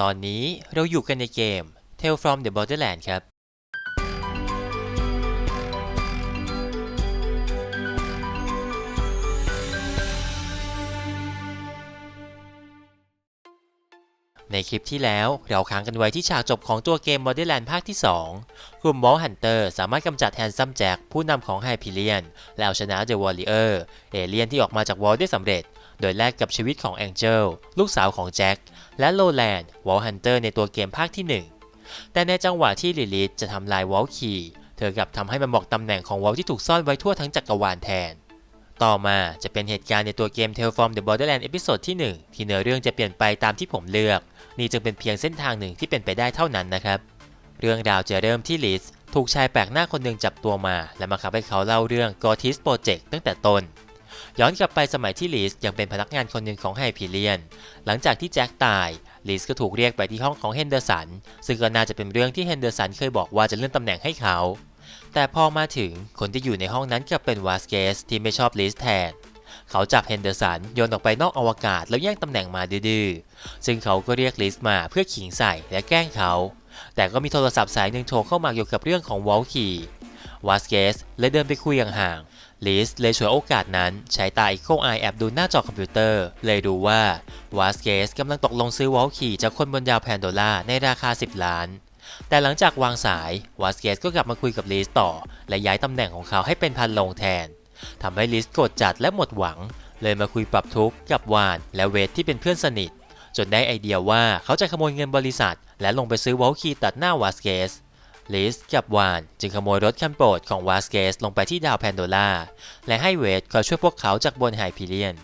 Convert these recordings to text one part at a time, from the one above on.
ตอนนี้เราอยู่กันในเกม Tale from the Borderland ครับ ในคลิปที่แล้วเราค้างกันไว้ที่ฉากจบของตัวเกม Borderland ภาคที่ 2 กลุ่ม Wall Hunter สามารถกำจัดแฮนซัมแจ็คผู้นำของ Hyperion แล้วเอาชนะ The Warrior เอเลียนที่ออกมาจากวอลได้สำเร็จ โดยแลกกับชีวิตของ Angel ลูกสาวของแจ็ค และโลแลนด์ Wall Hunter ในตัวเกมภาคที่ 1 แต่ในจังหวะที่ลิลิธจะทำลายวอลคีเธอกลับทำให้มันบอกตำแหน่งของวอลที่ถูกซ่อนไว้ทั่วทั้งจักรวาลแทน ต่อมาจะเป็นเหตุการณ์ในตัวเกม Tale from the Borderland เอพิโซดที่ 1 ที่เนื้อเรื่องจะเปลี่ยนไปตามที่ผมเลือก นี่จึงเป็นเพียงเส้นทางหนึ่งที่เป็นไปได้เท่านั้นนะครับ เรื่องราวจะเริ่มที่ลิสถูกชายแปลกหน้าคนหนึ่งจับตัวมา และมาขับให้เขาเล่าเรื่อง g o t i s Project ตั้งแต่ต้น ย้อนกลับไปสมัยที่ลิสยังเป็นพนักงานคนหนึ่งของไฮพีเลียน หลังจากที่แจ็คตายลิสก็ถูกเรียกไปที่ห้องของเฮนเดอร์สัน ซึ่งก็น่าจะเป็นเรื่องที่เฮนเดอร์สันเคยบอกว่าจะเลื่อนตำแหน่งให้เขา แต่พอมาถึงคนที่อยู่ในห้องนั้นกลับเป็นวาสเกสที่ไม่ชอบลิสแทนเขาจับเฮนเดอร์สันโยนออกไปนอกอวกาศแล้วแย่งตำแหน่งมาดื้อซึ่งเขาก็เรียกลิสมาเพื่อขิงใส่และแกล้งเขา แต่ก็มีโทรศัพท์สายหนึ่งโทรเข้ามาเกี่ยวกับเรื่องของวอลคีวาสเกสเลยเดินไปคุยห่าง ลิสเลยฉวยโอกาสนั้นใช้ตาอีโคไอแอบดูหน้าจอคอมพิวเตอร์ เลยดูว่าวาสเกสกำลังตกลงซื้อวอลคีจากคนบนดาวแพนโดล่าในราคา 10 ล้าน แต่หลังจากวางสายวาสเกสก็กลับมาคุยกับลิสต่อ และย้ายตำแหน่งของเขาให้เป็นพันลงแทนทำให้ลิสโกรธจัดและหมดหวัง เลยมาคุยปรับทุกข์กับวานและเวทที่เป็นเพื่อนสนิท จนได้ไอเดียว่าเขาจะขโมยเงินบริษัท และลงไปซื้อวอลคีตัดหน้าวาสเกส ลิสกับวานจึงขโมยรถคันโปรดของวาสเกสลงไปที่ดาวแพนโดล่าและให้เวทคอยช่วยพวกเขาจากบนไฮพีเลียน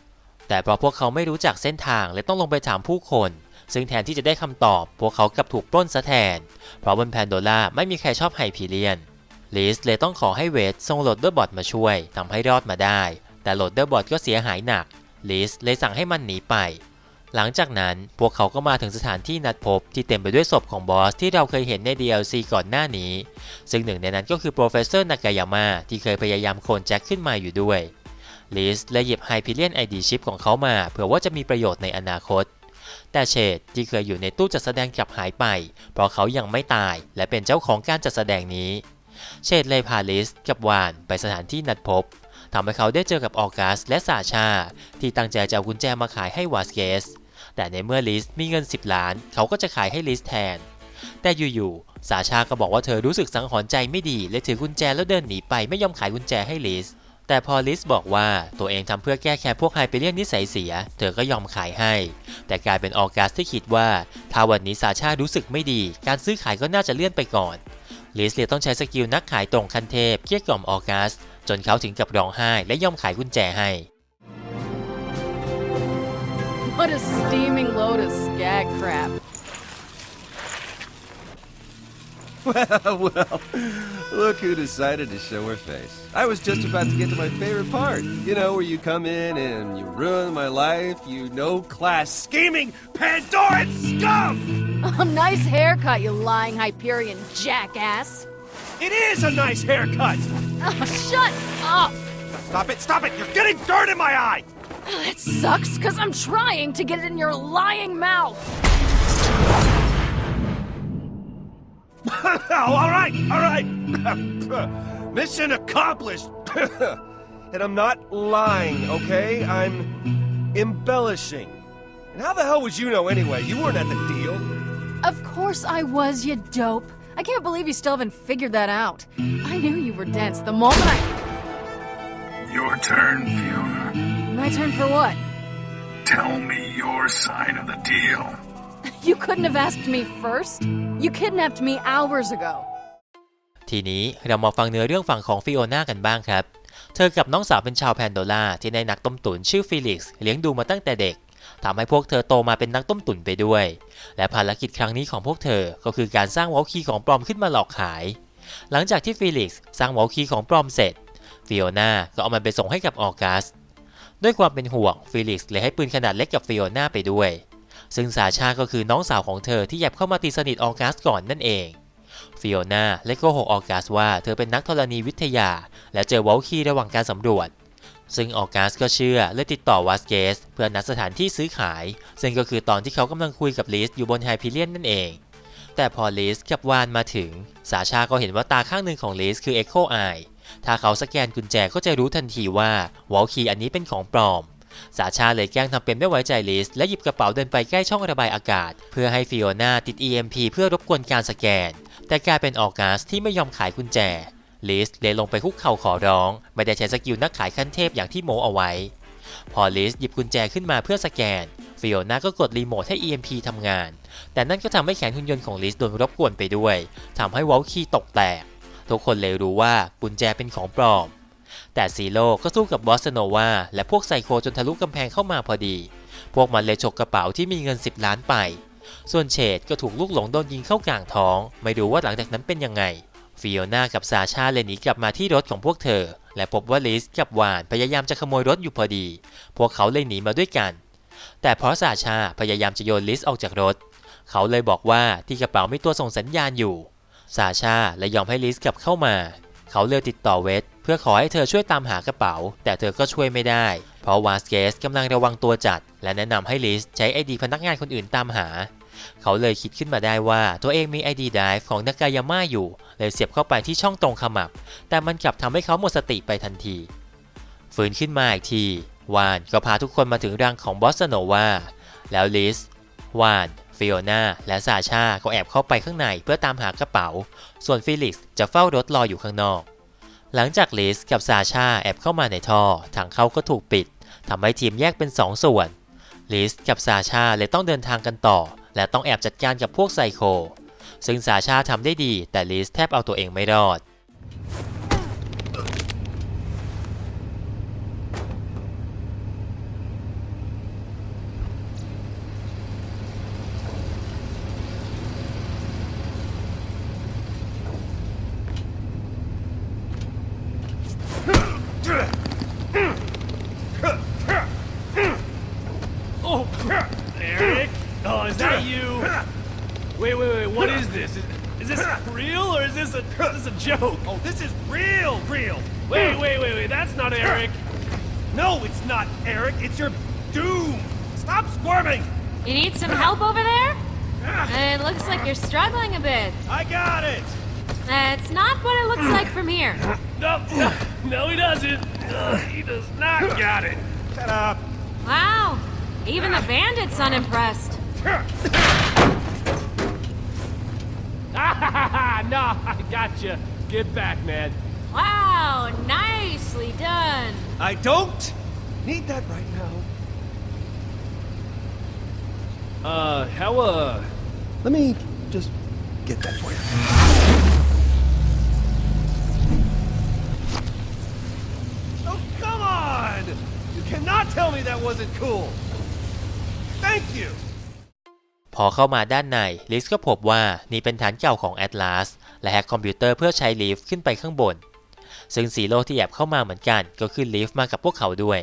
แต่เพราะพวกเขาไม่รู้จักเส้นทางและต้องลงไปถามผู้คน ซึ่งแทนที่จะได้คำตอบ พวกเขากลับถูกปล้นซะแทน เพราะบนแพนโดล่าไม่มีใครชอบไฮพีเลียนลิสเลยต้องขอให้เวทส่งโหลดเดอร์บอทมาช่วยทำให้รอดมาได้ แต่โหลดเดอร์บอทก็เสียหายหนักลิสเลยสั่งให้มันหนีไป หลังจากนั้นพวกเขาก็มาถึงสถานที่นัดพบที่เต็มไปด้วยศพของบอสที่เราเคยเห็นใน DLC ก่อนหน้านี้ ซึ่งหนึ่งในนั้นก็คือโปรเฟสเซอร์นากายาม่าที่เคยพยายามโคลนแจ็คขึ้นมาอยู่ด้วยลิสเลยหยิบไฮพิเลียนไอดีชิปของเขามาเผื่อว่าจะมีประโยชน์ในอนาคต แต่เชดที่เคยอยู่ในตู้จัดแสดงกลับหายไป เพราะเขายังไม่ตายและเป็นเจ้าของการจัดแสดงนี้ เชดเลยพาลิสกับวานไปสถานที่นัดพบทำให้เขาได้เจอกับออกัสและซาชา ที่ตั้งใจจะเอากุญแจมาขายให้วาสเกส แต่ในเมื่อลิสมีเงิน 10 ล้าน เขาก็จะขายให้ลิสแทน แต่อยู่ๆซาชาก็บอกว่าเธอรู้สึกสังหรณ์ใจไม่ดีและถือกุญแจแล้วเดินหนีไปไม่ยอมขายกุญแจให้ลิสแต่พอลิสบอกว่าตัวเองทำเพื่อแก้แค้นพวกไฮเปเรียนนิสัยเสีย เธอก็ยอมขายให้ แต่กลายเป็นออกัสที่คิดว่า ถ้าวันนี้ซาชารู้สึกไม่ดี การซื้อขายก็น่าจะเลื่อนไปก่อน ลิสเลยต้องใช้สกิลนักขายตรงคันเทพเกลี้ยกล่อมออกัส จนเขาถึงกับร้องไห้และยอมขายกุญแจให้ What a steaming load of skag crap. well, well, look who decided to show her face. I was just about to get to my favorite part. You know, where you come in and you ruin my life, you no class scheming Pandoran scum! A nice haircut, you lying Hyperion jackass. It is a nice haircut! Oh, shut up! Stop it, stop it! You're getting dirt in my eye! It sucks because I'm trying to get it in your lying mouth. oh, all right, all right. Mission accomplished. and I'm not lying, okay? I'm embellishing. And how the hell would you know anyway? You weren't at the deal. Of course I was, you dope. I can't believe you still haven't figured that out. I knew you were dense the moment I. Your turn, Fiona. My turn for what? Tell me your side of the deal. You couldn't have asked me first? You kidnapped me hours ago. ทีนี้เรามาฟังเนื้อเรื่องฝั่งของฟิโอนากันบ้างครับ เธอกับน้องสาวเป็นชาวแพนโดล่าที่ได้นักต้มตุ๋นชื่อฟิลิกซ์เลี้ยงดูมาตั้งแต่เด็กทำให้พวกเธอโตมาเป็นนักต้มตุ๋นไปด้วย และภารกิจครั้งนี้ของพวกเธอ ก็คือการสร้างวอลคีของปลอมขึ้นมาหลอกขาย หลังจากที่ฟิลิกซ์สร้างวอลคีของปลอมเสร็จฟิโอนาก็เอามันไปส่งให้กับออกัส ด้วยความเป็นห่วงฟิลิกซ์เลยให้ปืนขนาดเล็กกับฟิโอน่าไปด้วย ซึ่งซาชาก็คือน้องสาวของเธอที่แยบเข้ามาตีสนิทออกัสก่อนนั่นเองฟิโอน่าและโกหกออกัสว่าเธอเป็นนักธรณีวิทยา และเจอวอลคีระหว่างการสำรวจ ซึ่งออกัสก็เชื่อเลยติดต่อวาสเกส เพื่อนัดสถานที่ซื้อขาย ซึ่งก็คือตอนที่เขากำลังคุยกับลิสอยู่บนไฮพิเลียนนั่นเอง แต่พอลิสกับวานมาถึง สาชาก็เห็นว่าตาข้างหนึ่งของลิสคือ Echo Eye ถ้าเขาสแกนกุญแจก็จะรู้ทันทีว่าวอลคีอันนี้เป็นของปลอมสาชาเลยแกล้งทำเป็นไม่ไว้ใจลิส และหยิบกระเป๋าเดินไปใกล้ช่องระบายอากาศ เพื่อให้ฟิโอนาติด EMP เพื่อรบกวนการสแกน แต่กลายเป็นออกัสที่ไม่ยอมขายกุญแจลิสเลยลงไปคุกเข่าขอร้อง ไม่ได้ใช้สกิลนักขายขั้นเทพอย่างที่โมเอาไว้ พอลิสหยิบกุญแจขึ้นมาเพื่อสแกน ฟิโอนาก็กดรีโมทให้ EMP ทำงาน แต่นั่นก็ทำให้แขนหุ่นยนต์ของลิสโดนรบกวนไปด้วยทำให้วอลคีตกแตก ทุกคนเลยรู้ว่ากุญแจเป็นของปลอม แต่ซีโร่ก็สู้กับบอสโนวาและพวกไซโคจนทะลุกำแพงเข้ามาพอดี พวกมันเลยฉกกระเป๋าที่มีเงิน 10 ล้านไป ส่วนเฉดก็ถูกลูกหลงโดนยิงเข้ากลางท้อง ไม่รู้ว่าหลังจากนั้นเป็นยังไงฟิโอนากับซาชาเลยหนีกลับมาที่รถของพวกเธอ และพบว่าลิสกับวานพยายามจะขโมยรถอยู่พอดี พวกเขาเลยหนีมาด้วยกัน แต่เพราะซาชาพยายามจะโยนลิสออกจากรถ เขาเลยบอกว่าที่กระเป๋ามีตัวส่งสัญญาณอยู่ ซาชาเลยยอมให้ลิสกลับเข้ามา เขาเลยติดต่อเวทเพื่อขอให้เธอช่วยตามหากระเป๋า แต่เธอก็ช่วยไม่ได้ เพราะวาสเกสกำลังระวังตัวจัด และแนะนำให้ลิสใช้ไอดีพนักงานคนอื่นตามหา เขาเลยคิดขึ้นมาได้ว่าตัวเองมี ID Drive ของนากายาม่าอยู่ เลยเสียบเข้าไปที่ช่องตรงขมับ แต่มันกลับทำให้เขาหมดสติไปทันที ฟื้นขึ้นมาอีกทีวานก็พาทุกคนมาถึงรังของบอสโนวาแล้วลิสวาน ฟิโอนาและซาชาก็แอบเข้าไปข้างในเพื่อตามหากระเป๋า ส่วนฟิลิกซ์จะเฝ้ารถรออยู่ข้างนอก หลังจากลิสกับซาชาแอบเข้ามาในท่อทางเข้าก็ถูกปิดทำให้ทีมแยกเป็น 2 ส่วน ลิสกับซาชาเลยต้องเดินทางกันต่อ และต้องแอบจัดการกับพวกไซโค ซึ่งซาชาทำได้ดีแต่ลิสแทบเอาตัวเองไม่รอด joke? Oh, this is real, real. Wait, wait, wait, wait. That's not Eric. No, it's not Eric. It's your doom. Stop squirming. You need some help over there? It looks like you're struggling a bit. I got it. That's not what it looks like from here. No, no, no, he doesn't. He does not got it. Shut up. Wow, even the bandit's unimpressed. Ah, Ah, no, I gotcha. Get back, man. Wow, nicely done. I don't need that right now. Uh, how, uh... Let me just get that for you. Oh, come on! You cannot tell me that wasn't cool. Thank you. พอเข้ามาด้านในลิสก็พบว่านี่เป็นฐานเก่าของ Atlas และแฮกคอมพิวเตอร์เพื่อใช้ลิฟต์ขึ้นไปข้างบน ซึ่งซีโร่ที่แอบเข้ามาเหมือนกันก็ขึ้นลิฟต์มากับพวกเขาด้วย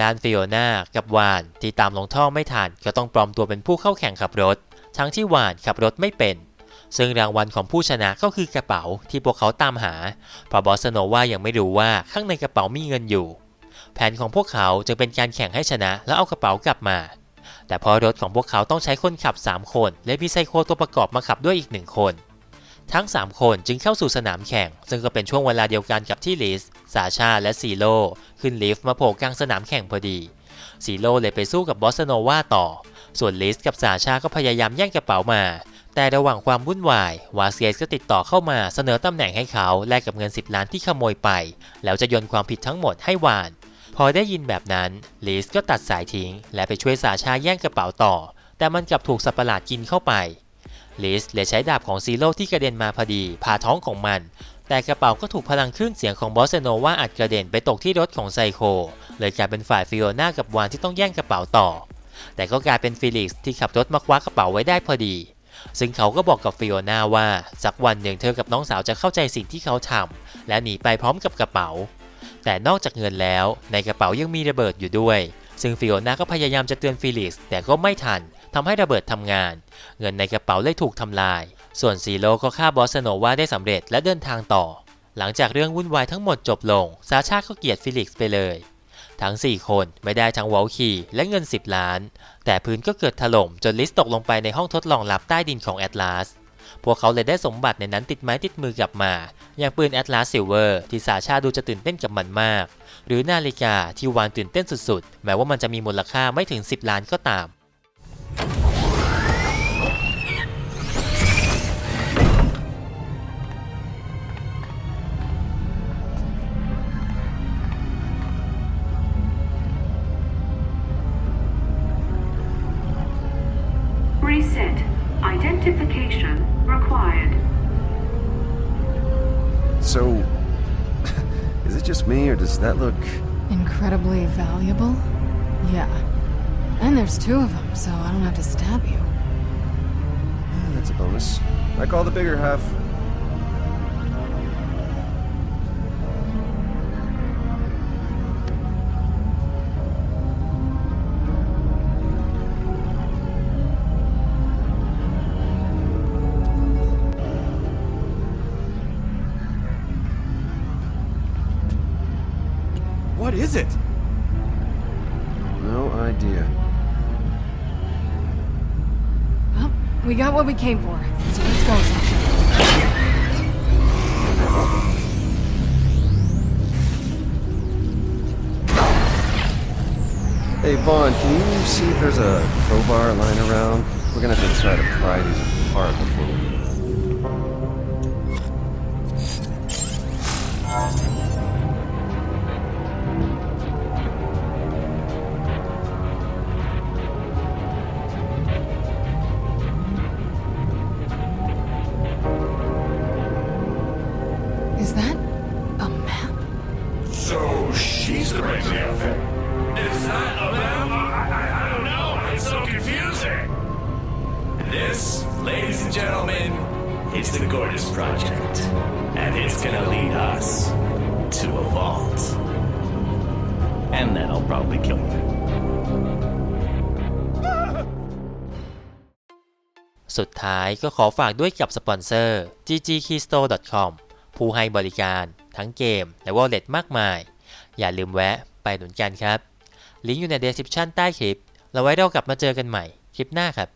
ด้านฟิโอนากับวานที่ตามลงท่อไม่ทันก็ต้องปลอมตัวเป็นผู้เข้าแข่งขับรถ ทั้งที่วานขับรถไม่เป็น ซึ่งรางวัลของผู้ชนะก็คือกระเป๋าที่พวกเขาตามหาเพราะบอสโนว่ายังไม่รู้ว่าข้างในกระเป๋ามีเงินอยู่ แผนของพวกเขาจึงเป็นการแข่งให้ชนะแล้วเอากระเป๋ากลับมา แต่เพอรถของพวกเขาต้องใช้คนขับ 3 คน และมีไซโคตัวประกอบมาขับด้วยอีก 1 คน ทั้ง 3 คนจึงเข้าสู่สนามแข่ง ซึ่งก็เป็นช่วงเวลาเดียวกันกับที่ลิสซาชาและซีโร่ขึ้นลิฟต์มาโผล่กลางสนามแข่งพอดีซีโร่เลยไปสู้กับบอสโนวาต่อ ส่วนลิสกับซาชาก็พยายามแย่งกระเป๋ามา แต่ระหว่างความวุ่นวายวาสเกสก็ติดต่อเข้ามาเสนอตำแหน่งให้เขาแลกกับเงิน 10 ล้านที่ขโมยไป แล้วจะโยนความผิดทั้งหมดให้วาน พอได้ยินแบบนั้นลิสก็ตัดสายทิ้ง และไปช่วยสาชาแย่งกระเป๋าต่อ แต่มันกลับถูกสัตว์ประหลาดกินเข้าไปลิสเลยใช้ดาบของซีโร่ที่กระเด็นมาพอดีผ่าท้องของมัน แต่กระเป๋าก็ถูกพลังคลื่นเสียงของบอสโนว่าอัดกระเด็นไปตกที่รถของไซโค เลยกลายเป็นฝ่ายฟิโอน่ากับวานที่ต้องแย่งกระเป๋าต่อ แต่ก็กลายเป็นฟิลิกซ์ที่ขับรถมาคว้ากระเป๋าไว้ได้พอดี ซึ่งเขาก็บอกกับฟิโอน่าว่าสักวันหนึ่งเธอกับน้องสาวจะเข้าใจสิ่งที่เขาทำและหนีไปพร้อมกับกระเป๋า แต่นอกจากเงินแล้ว ในกระเป๋ายังมีระเบิดอยู่ด้วย ซึ่งฟิโอนาก็พยายามจะเตือนฟิลิกซ์แต่ก็ไม่ทันทำให้ระเบิดทำงาน เงินในกระเป๋าเลยถูกทำลาย ส่วนซีโร่ก็ฆ่าบอสโนวาได้สำเร็จและเดินทางต่อ หลังจากเรื่องวุ่นวายทั้งหมดจบลง ซาชาก็เกลียดฟิลิกซ์ไปเลย ทั้ง 4 คนไม่ได้ทั้งวอลคีและเงิน 10 ล้าน แต่พื้นก็เกิดถล่มจนลิสตกลงไปในห้องทดลองลับใต้ดินของแอตลาส พวกเขาเลยได้สมบัติในนั้นติดไม้ติดมือกลับมา อย่างปืนแอตลาสซิลเวอร์ที่สาชาดูจะตื่นเต้นกับมันมาก หรือนาฬิกาที่วานตื่นเต้นสุดๆ แม้ว่ามันจะมีมูลค่าไม่ถึง 10 ล้านก็ตาม So, is it just me, or does that look. Incredibly valuable? Yeah. And there's two of them, so I don't have to stab you. Eh, That's a bonus. I call the bigger half. Is it? No idea. Well, we got what we came for. So let's go, Sasha. Hey Vaughn, can you see if there's a crowbar lying around? We're gonna have to try to pry these apart before we. Probably kill you. สุดท้ายก็ขอฝากด้วยกับสปอนเซอร์ ggkeystore.com ผู้ให้บริการทั้งเกมและวอลเล็ตมากมาย อย่าลืมแวะไปหนุนกันครับ ลิงก์อยู่ใน description ใต้คลิป เราไว้เรากลับมาเจอกันใหม่คลิปหน้าครับ